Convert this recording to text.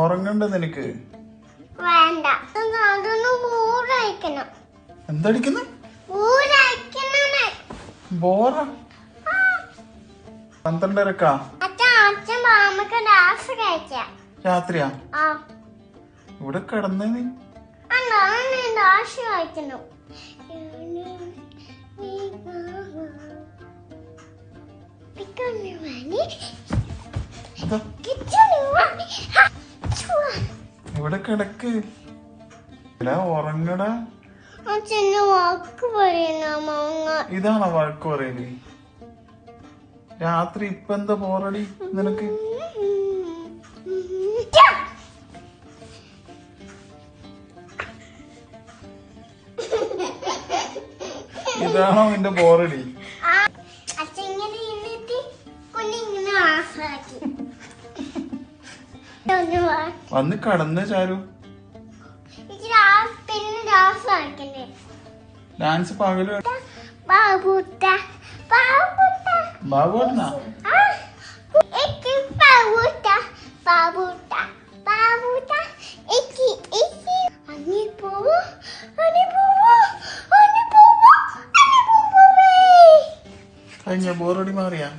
ഉറങ്ങണ്ട നിനക്ക്? വേണ്ട. എന്തടിക്കുന്നു? ബോറ? പന്ത്രണ്ടരക്കാ? രാത്രിയാ? ഇവിടെ കിടന്നേ നീ. ഇതാ, ഇവിടെ കിടക്ക്? ഉറങ്ങടാ. അച്ഛന് വാക്ക് പറയുന്നത് മാങ്ങ. ഇതാണോ വഴക്ക് പറയൽ? രാത്രി ഇപ്പൊ എന്താ പോറടി നിനക്ക്? ഇതാണോ നിന്റെ ബോറടി? വന്ന് കടന്ന് ചാരു. ഡാൻസ് പകൽ ബാബുട്ട കഴിഞ്ഞ? ബോറടി മാറിയാ?